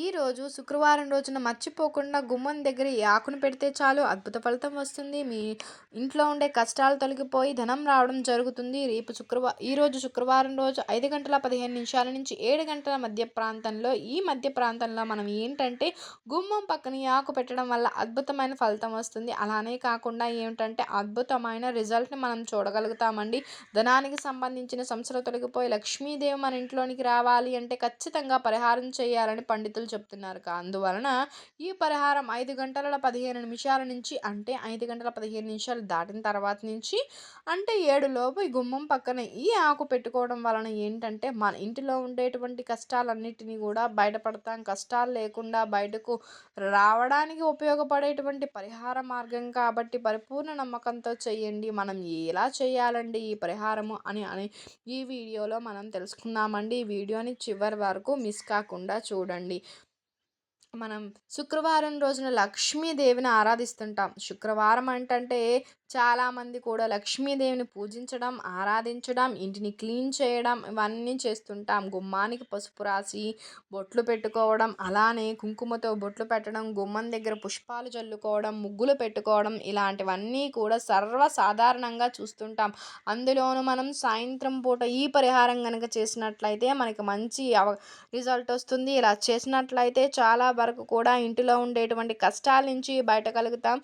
ఈరోజు శుక్రవారం రోజున మర్చిపోకుండా గుమ్మం దగ్గర ఈ ఆకును పెడితే చాలు. అద్భుత ఫలితం వస్తుంది. మీ ఇంట్లో ఉండే కష్టాలు తొలగిపోయి ధనం రావడం జరుగుతుంది. రేపు శుక్రవారం ఈరోజు శుక్రవారం రోజు ఐదు గంటల పదిహేను నిమిషాల నుంచి ఏడు గంటల మధ్య ప్రాంతంలో ఈ మధ్య ప్రాంతంలో మనం ఏంటంటే గుమ్మం పక్కన ఈ ఆకు పెట్టడం వల్ల అద్భుతమైన ఫలితం వస్తుంది. అలానే కాకుండా ఏమిటంటే అద్భుతమైన రిజల్ట్ని మనం చూడగలుగుతామండి. ధనానికి సంబంధించిన సమస్యలు తొలగిపోయి లక్ష్మీదేవి మన ఇంట్లోనికి రావాలి అంటే ఖచ్చితంగా పరిహారం చేయాలని పండితులు పండితులు చెప్తున్నారు అందువలన ఈ పరిహారం ఐదు గంటల పదిహేను నిమిషాల నుంచి అంటే ఐదు గంటల పదిహేను నిమిషాలు దాటిన తర్వాత నుంచి అంటే ఏడులోపు ఈ గుమ్మం పక్కన ఈ ఆకు పెట్టుకోవడం వలన ఏంటంటే మన ఇంటిలో ఉండేటువంటి కష్టాలన్నిటినీ కూడా బయటపడతాం. కష్టాలు లేకుండా బయటకు రావడానికి ఉపయోగపడేటువంటి పరిహార మార్గం కాబట్టి పరిపూర్ణ నమ్మకంతో చేయండి. మనం ఎలా చేయాలండి ఈ పరిహారము అని అని ఈ వీడియోలో మనం తెలుసుకుందామండి. ఈ వీడియోని చివరి వరకు మిస్ కాకుండా చూడండి. మనం శుక్రవారం రోజున లక్ష్మీదేవిని ఆరాధిస్తుంటాం. శుక్రవారం అంటే చాలామంది కూడా లక్ష్మీదేవిని పూజించడం ఆరాధించడం ఇంటిని క్లీన్ చేయడం ఇవన్నీ చేస్తుంటాం. గుమ్మానికి పసుపు రాసి బొట్లు పెట్టుకోవడం అలానే కుంకుమతో బొట్లు పెట్టడం గుమ్మం దగ్గర పుష్పాలు చల్లుకోవడం ముగ్గులు పెట్టుకోవడం ఇలాంటివన్నీ కూడా సర్వసాధారణంగా చూస్తుంటాం. అందులోనూ మనం సాయంత్రం పూట ఈ పరిహారం కనుక చేసినట్లయితే మనకి మంచి రిజల్ట్ వస్తుంది. ఇలా చేసినట్లయితే చాలా వరకు కూడా ఇంటిలో ఉండేటువంటి కష్టాల నుంచి బయట కలుగుతాం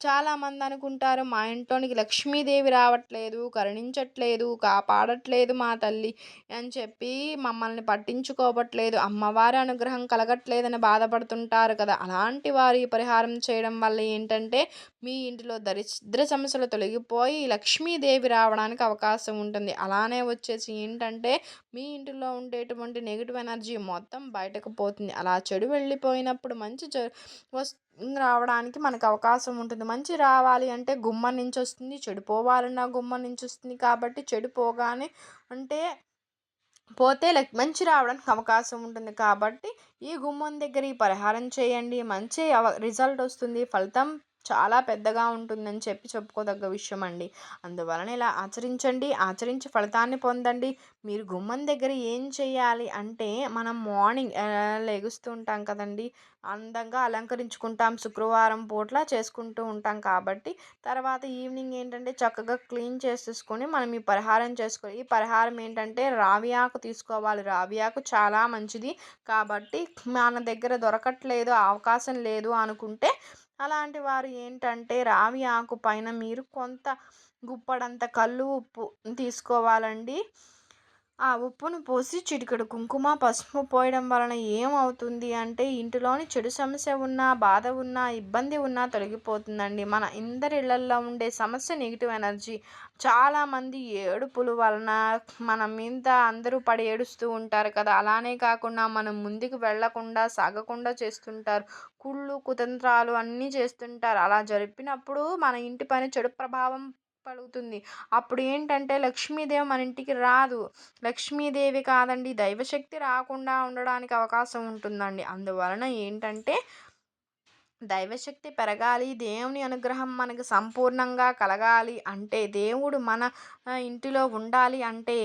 చాలామంది అనుకుంటారు మా ఇంట్లోనికి లక్ష్మీదేవి రావట్లేదు కరుణించట్లేదు కాపాడట్లేదు మా తల్లి అని చెప్పి మమ్మల్ని పట్టించుకోవట్లేదు అమ్మవారి అనుగ్రహం కలగట్లేదని బాధపడుతుంటారు కదా. అలాంటి వారి పరిహారం చేయడం వల్ల ఏంటంటే మీ ఇంటిలో దరిద్ర సమస్యలు తొలగిపోయి లక్ష్మీదేవి రావడానికి అవకాశం ఉంటుంది. అలానే వచ్చేసి ఏంటంటే మీ ఇంటిలో ఉండేటువంటి నెగిటివ్ ఎనర్జీ మొత్తం బయటకు పోతుంది. అలా చెడు వెళ్ళిపోయినప్పుడు మంచి వస్తు రావడానికి మనకు అవకాశం ఉంటుంది. మంచి రావాలి అంటే గుమ్మం నుంచి వస్తుంది చెడు పోవాలన్నా గుమ్మం నుంచి వస్తుంది కాబట్టి చెడు పోగానే అంటే పోతే లైక్ మంచి రావడానికి అవకాశం ఉంటుంది కాబట్టి ఈ గుమ్మం దగ్గర ఈ పరిహారం చేయండి మంచి రిజల్ట్ వస్తుంది ఫలితం చాలా పెద్దగా ఉంటుందని చెప్పి చెప్పుకోదగ్గ విషయం అండి అందువలన ఇలా ఆచరించండి ఆచరించి ఫలితాన్ని పొందండి. మీరు గుమ్మం దగ్గర ఏం చేయాలి అంటే మనం మార్నింగ్ లెగుస్తూ ఉంటాం కదండి. అందంగా అలంకరించుకుంటాం శుక్రవారం పూట్ల చేసుకుంటూ ఉంటాం కాబట్టి తర్వాత ఈవినింగ్ ఏంటంటే చక్కగా క్లీన్ చేసేసుకొని మనం ఈ పరిహారం చేసుకోవాలి ఈ పరిహారం ఏంటంటే రావి ఆకు తీసుకోవాలి. రావి ఆకు చాలా మంచిది కాబట్టి మన దగ్గర దొరకట్లేదు అవకాశం లేదు అనుకుంటే అలాంటి వారు ఏంటంటే రావి ఆకు పైన మీరు కొంత గుప్పడంత కల్లు ఉప్పు తీసుకోవాలండి. ఆ ఉప్పును పోసి చిటికెడు కుంకుమ పసుపు పోయడం వలన ఏమవుతుంది అంటే ఇంటిలోని చెడు సమస్య ఉన్నా బాధ ఉన్నా ఇబ్బంది ఉన్నా తొలగిపోతుందండి. మన ఇందరి ఇళ్ళల్లో ఉండే సమస్య నెగిటివ్ ఎనర్జీ. చాలామంది ఏడుపుల వలన మన మీద అందరూ పడి ఏడుస్తూ ఉంటారు కదా. అలానే కాకుండా మనం ముందుకు వెళ్ళకుండా సాగకుండా చేస్తుంటారు. కుళ్ళు కుతంత్రాలు అన్నీ చేస్తుంటారు. అలా జరిపినప్పుడు మన ఇంటి పైన చెడు ప్రభావం పలుకుతుంది అప్పుడు ఏంటంటే లక్ష్మీదేవి మన ఇంటికి రాదు. లక్ష్మీదేవి కాదండి దైవశక్తి రాకుండా ఉండడానికి అవకాశం ఉంటుందండి. అందువలన ఏంటంటే దైవశక్తి పెరగాలి దేవుని అనుగ్రహం మనకు సంపూర్ణంగా కలగాలి అంటే దేవుడు మన ఇంటిలో ఉండాలి అంటే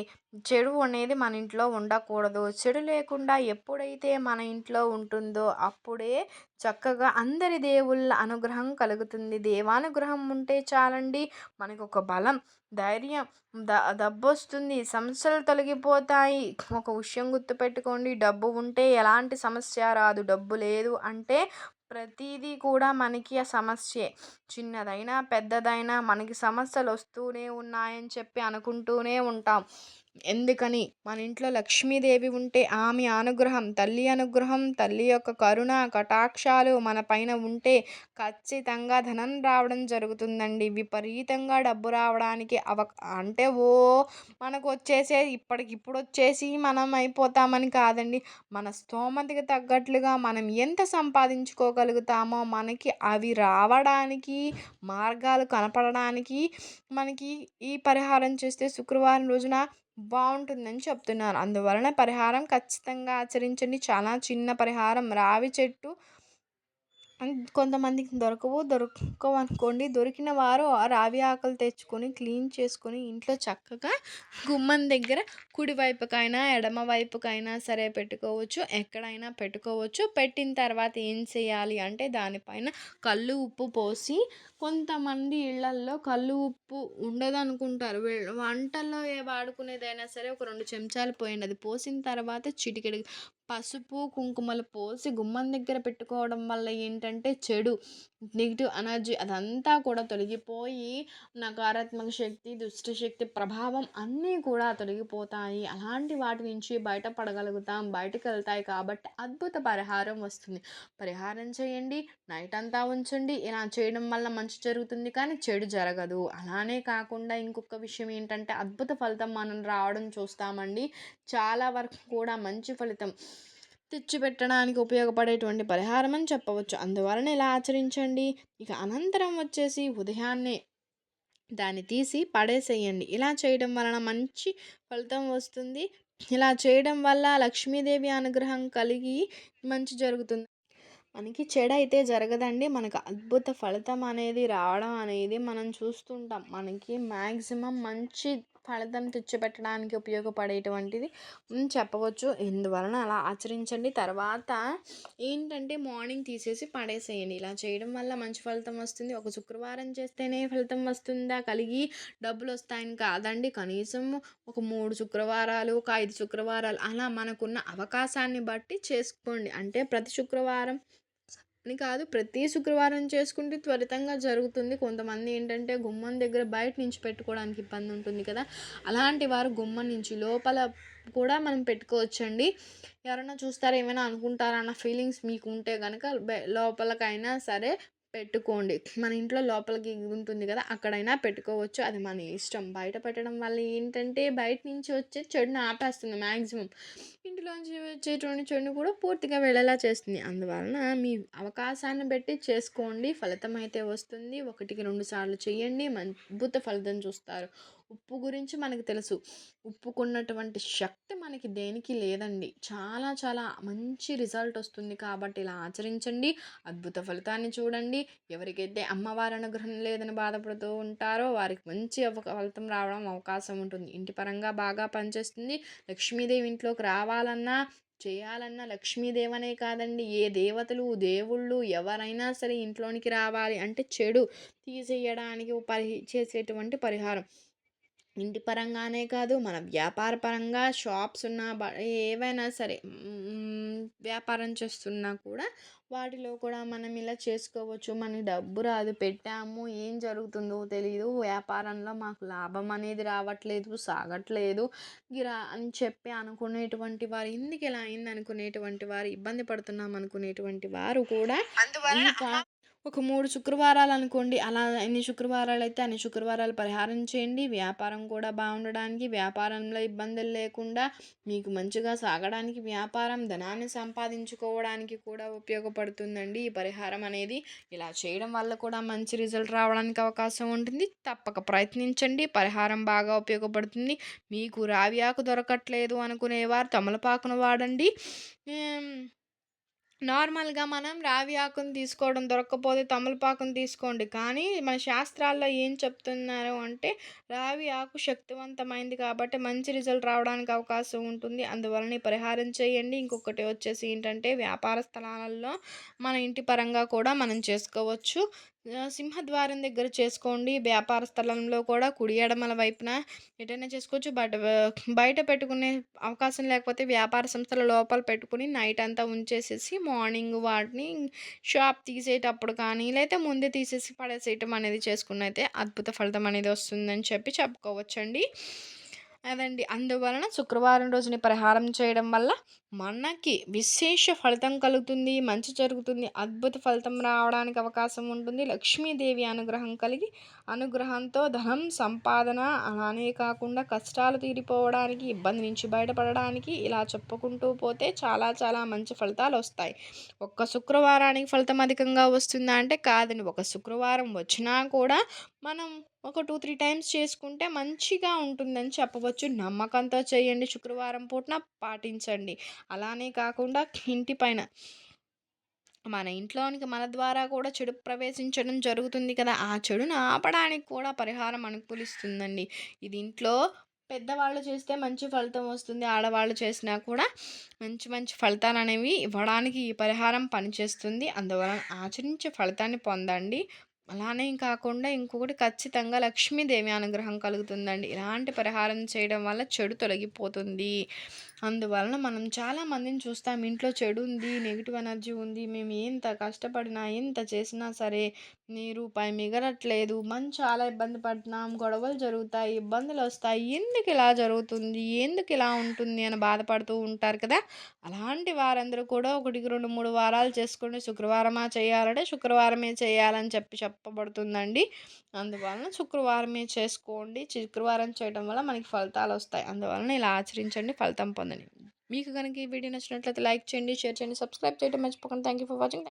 చెడు అనేది మన ఇంట్లో ఉండకూడదు. చెడు లేకుండా ఎప్పుడైతే మన ఇంట్లో ఉంటుందో అప్పుడే చక్కగా అందరి దేవుళ్ళ అనుగ్రహం కలుగుతుంది. దేవానుగ్రహం ఉంటే చాలండి మనకు ఒక బలం ధైర్యం ద డబ్బు వస్తుంది సమస్యలు తొలగిపోతాయి. ఒక విషయం గుర్తుపెట్టుకోండి డబ్బు ఉంటే ఎలాంటి సమస్య రాదు. డబ్బు లేదు అంటే ప్రతిదీ కూడా మనకి ఆ సమస్యే. చిన్నదైనా పెద్దదైనా మనకి సమస్యలు వస్తూనే ఉన్నాయని చెప్పి అనుకుంటూనే ఉంటాం. ఎందుకని? మన ఇంట్లో లక్ష్మీదేవి ఉంటే ఆమె అనుగ్రహం తల్లి అనుగ్రహం తల్లి యొక్క కరుణ కటాక్షాలు మన పైన ఉంటే ఖచ్చితంగా ధనం రావడం జరుగుతుందండి. విపరీతంగా డబ్బు రావడానికి అవ అంటే ఓ మనకు వచ్చేసే ఇప్పటికిప్పుడు వచ్చేసి మనం అయిపోతామని కాదండి. మన స్తోమతకి తగ్గట్లుగా మనం ఎంత సంపాదించుకోగలుగుతామో మనకి అవి రావడానికి మార్గాలు కనపడడానికి మనకి ఈ పరిహారం చేస్తే శుక్రవారం రోజున బాగుంటుందని చెప్తున్నారు. అందువలన పరిహారం ఖచ్చితంగా ఆచరించండి. చాలా చిన్న పరిహారం. రావి చెట్టు కొంతమందికి దొరకవు. దొరకవనుకోండి. దొరికిన వారు ఆ రావి ఆకులు తెచ్చుకొని క్లీన్ చేసుకొని ఇంట్లో చక్కగా గుమ్మం దగ్గర కుడివైపుకైనా ఎడమ వైపుకైనా సరే పెట్టుకోవచ్చు. ఎక్కడైనా పెట్టుకోవచ్చు. పెట్టిన తర్వాత ఏం చేయాలి అంటే దానిపైన కళ్ళు ఉప్పు పోసి కొంతమంది ఇళ్ళల్లో కళ్ళు ఉప్పు ఉండదు అనుకుంటారు వంటల్లో ఏ వాడుకునేదైనా సరే ఒక రెండు చెంచాలు పోయండి. అది పోసిన తర్వాత చిటికెడు పసుపు కుంకుమలు పోసి గుమ్మం దగ్గర పెట్టుకోవడం వల్ల ఏంటంటే చెడు నెగిటివ్ ఎనర్జీ అదంతా కూడా తొలగిపోయి నకారాత్మక శక్తి దుష్ట శక్తి ప్రభావం అన్నీ కూడా తొలగిపోతాయి. అలాంటి వాటి నుంచి బయటపడగలుగుతాం బయటకు వెళ్తాయి కాబట్టి అద్భుత పరిహారం వస్తుంది. పరిహారం చేయండి నైట్ అంతా ఉంచండి. ఇలా చేయడం వల్ల మంచి జరుగుతుంది కానీ చెడు జరగదు. అలానే కాకుండా ఇంకొక విషయం ఏంటంటే అద్భుత ఫలితం మనం రావడం చూస్తామండి. చాలా వరకు కూడా మంచి ఫలితం తెచ్చిపెట్టడానికి ఉపయోగపడేటువంటి పరిహారం అని చెప్పవచ్చు. అందువలన ఇలా ఆచరించండి. ఇక అనంతరం వచ్చేసి ఉదయాన్నే దాన్ని తీసి పడేసేయండి. ఇలా చేయడం వలన మంచి ఫలితం వస్తుంది. ఇలా చేయడం వల్ల లక్ష్మీదేవి అనుగ్రహం కలిగి మంచి జరుగుతుంది. మనకి చెడు అయితే జరగదండి. మనకు అద్భుత ఫలితం అనేది రావడం అనేది మనం చూస్తుంటాం. మనకి మ్యాక్సిమం మంచి ఫలితం తెచ్చిపెట్టడానికి ఉపయోగపడేటువంటిది. చెప్పవచ్చు. ఇందువలన అలా ఆచరించండి. తర్వాత ఏంటంటే మార్నింగ్ తీసేసి పడేసేయండి. ఇలా చేయడం వల్ల మంచి ఫలితం వస్తుంది. ఒక శుక్రవారం చేస్తేనే ఫలితం వస్తుందా? కలిగి డబ్బులు వస్తాయని కాదండి. కనీసం ఒక మూడు శుక్రవారాలు ఒక ఐదు శుక్రవారాలు అలా మనకున్న అవకాశాన్ని బట్టి చేసుకోండి. అంటే ప్రతి శుక్రవారం అని కాదు ప్రతి శుక్రవారం చేసుకుంటే త్వరితంగా జరుగుతుంది. కొంతమంది ఏంటంటే గుమ్మం దగ్గర బయట నుంచి పెట్టుకోవడానికి ఇబ్బంది ఉంటుంది కదా. అలాంటి వారు గుమ్మం నుంచి లోపల కూడా మనం పెట్టుకోవచ్చండి. ఎవరైనా చూస్తారా ఏమైనా అనుకుంటారా అన్న ఫీలింగ్స్ మీకు ఉంటే కనుక లోపలకైనా సరే పెట్టుకోండి. మన ఇంట్లో లోపలికి ఉంటుంది కదా అక్కడైనా పెట్టుకోవచ్చు. అది మన ఇష్టం. బయట పెట్టడం వల్ల ఏంటంటే బయట నుంచి వచ్చే చెడుని ఆపేస్తుంది మ్యాక్సిమం ఇంటిలోంచి వచ్చేటువంటి చెడుని కూడా పూర్తిగా వెళ్ళేలా చేస్తుంది. అందువలన మీ అవకాశాన్ని బట్టి చేసుకోండి. ఫలితం అయితే వస్తుంది. ఒకటికి రెండు సార్లు చేయండి. అద్భుత ఫలితం చూస్తారు. ఉప్పు గురించి మనకు తెలుసు. ఉప్పుకున్నటువంటి శక్తి మనకి దేనికి లేదండి. చాలా చాలా మంచి రిజల్ట్ వస్తుంది కాబట్టి ఇలా ఆచరించండి. అద్భుత ఫలితాన్ని చూడండి. ఎవరికైతే అమ్మవారి అనుగ్రహం లేదని బాధపడుతూ ఉంటారో వారికి మంచి ఫలితం రావడం అవకాశం ఉంటుంది. ఇంటి పరంగా బాగా పనిచేస్తుంది. లక్ష్మీదేవి ఇంట్లోకి రావాలన్నా చేయాలన్నా లక్ష్మీదేవనే కాదండి. ఏ దేవతలు దేవుళ్ళు ఎవరైనా సరే ఇంట్లోనికి రావాలి అంటే చెడు తీసేయడానికి పరి చేసేటువంటి పరిహారం. ఇంటి పరంగానే కాదు మన వ్యాపార పరంగా షాప్స్ ఉన్న ఏవైనా సరే వ్యాపారం చేస్తున్నా కూడా వాటిలో కూడా మనం ఇలా చేసుకోవచ్చు. మనకి డబ్బు రాదు పెట్టాము ఏం జరుగుతుందో తెలియదు వ్యాపారంలో మాకు లాభం అనేది రావట్లేదు సాగట్లేదు. గిరా అని చెప్పి అనుకునేటువంటి వారు ఎందుకు ఇలా అయింది అనుకునేటువంటి వారు ఇబ్బంది పడుతున్నాం అనుకునేటువంటి వారు కూడా ఒక మూడు శుక్రవారాలు అనుకోండి అలా ఎన్ని శుక్రవారాలు అయితే అన్ని శుక్రవారాలు పరిహారం చేయండి వ్యాపారం కూడా బాగుండడానికి వ్యాపారంలో ఇబ్బందులు లేకుండా మీకు మంచిగా సాగడానికి వ్యాపారం ధనాన్ని సంపాదించుకోవడానికి కూడా ఉపయోగపడుతుందండి. ఈ పరిహారం అనేది ఇలా చేయడం వల్ల కూడా మంచి రిజల్ట్ రావడానికి అవకాశం ఉంటుంది. తప్పక ప్రయత్నించండి. పరిహారం బాగా ఉపయోగపడుతుంది. మీకు రావ్యాకు దొరకట్లేదు అనుకునేవారు తమలపాకును వాడండి. నార్మల్గా మనం రావి ఆకును తీసుకోవడం దొరకకపోతే తమలపాకును తీసుకోండి. కానీ మన శాస్త్రాల్లో ఏం చెప్తున్నారు అంటే రావి ఆకు శక్తివంతమైంది కాబట్టి మంచి రిజల్ట్ రావడానికి అవకాశం ఉంటుంది. అందువలన పరిహారం చేయండి. ఇంకొకటి వచ్చేసి ఏంటంటే వ్యాపార స్థలాలలో మన ఇంటి పరంగా కూడా మనం చేసుకోవచ్చు. సింహద్వారం దగ్గర చేసుకోండి. వ్యాపార స్థలంలో కూడా కుడి ఎడమల వైపున ఎటైనా చేసుకోవచ్చు. బట్ బయట పెట్టుకునే అవకాశం లేకపోతే వ్యాపార సంస్థల లోపల పెట్టుకుని నైట్ అంతా ఉంచేసేసి మార్నింగ్ వాటిని షాప్ తీసేటప్పుడు కానీ లేకపోతే ముందే తీసేసి పడేసేయటం అనేది చేసుకున్నైతే అద్భుత ఫలితం అనేది వస్తుందని చెప్పి చెప్పుకోవచ్చండి. అదండి. అందువలన శుక్రవారం రోజుని పరిహారం చేయడం వల్ల మనకి విశేష ఫలితం కలుగుతుంది మంచి జరుగుతుంది అద్భుత ఫలితం రావడానికి అవకాశం ఉంటుంది. లక్ష్మీదేవి అనుగ్రహం కలిగి అనుగ్రహంతో ధనం సంపాదన అలానే కాకుండా కష్టాలు తీరిపోవడానికి ఇబ్బంది నుంచి బయటపడడానికి ఇలా చెప్పుకుంటూ పోతే చాలా చాలా మంచి ఫలితాలు వస్తాయి. ఒక్క శుక్రవారానికి ఫలితం అధికంగా వస్తుందా అంటే కాదని ఒక శుక్రవారం వచ్చినా కూడా మనం ఒక టూ త్రీ టైమ్స్ చేసుకుంటే మంచిగా ఉంటుందని చెప్పవచ్చు. నమ్మకంతో చేయండి. శుక్రవారం పూటన పాటించండి. అలానే కాకుండా ఇంటి పైన. మన ఇంట్లోనికి మన ద్వారా కూడా చెడు ప్రవేశించడం జరుగుతుంది కదా ఆ చెడును ఆపడానికి కూడా పరిహారం అనుకూలిస్తుందండి. ఇది ఇంట్లో పెద్దవాళ్ళు చేస్తే మంచి ఫలితం వస్తుంది ఆడవాళ్ళు చేసినా కూడా మంచి మంచి ఫలితాలు అనేవి ఇవ్వడానికి ఈ పరిహారం పనిచేస్తుంది. అందువలన ఆచరించే ఫలితాన్ని పొందండి. అలానే కాకుండా ఇంకొకటి ఖచ్చితంగా లక్ష్మీదేవి అనుగ్రహం కలుగుతుందండి. ఇలాంటి పరిహారం చేయడం వల్ల చెడు తొలగిపోతుంది. అందువలన మనం చాలా మందిని చూస్తాం. ఇంట్లో చెడు ఉంది నెగిటివ్ ఎనర్జీ ఉంది మేము ఎంత కష్టపడినా ఎంత చేసినా సరే నీ రూపాయి మిగలట్లేదు. మనం చాలా ఇబ్బంది పడుతున్నాం. గొడవలు జరుగుతాయి ఇబ్బందులు వస్తాయి. ఎందుకు ఇలా జరుగుతుంది? ఎందుకు ఇలా ఉంటుంది అని బాధపడుతూ ఉంటారు కదా? అలాంటి వారందరూ కూడా ఒకటికి రెండు మూడు వారాలు చేసుకుని శుక్రవారమా చేయాలంటే శుక్రవారమే చేయాలని చెప్పి చెప్పబడుతుందండి. అందువలన శుక్రవారమే చేసుకోండి. శుక్రవారం చేయడం వల్ల మనకి ఫలితాలు వస్తాయి. అందువలన ఇలా ఆచరించండి. ఫలితం పొందండి. మీకు కనుక ఈ వీడియో నచ్చినట్లయితే లైక్ చేయండి షేర్ చేయండి సబ్స్క్రైబ్ చేయడం మర్చిపోకండి. Thank you for watching.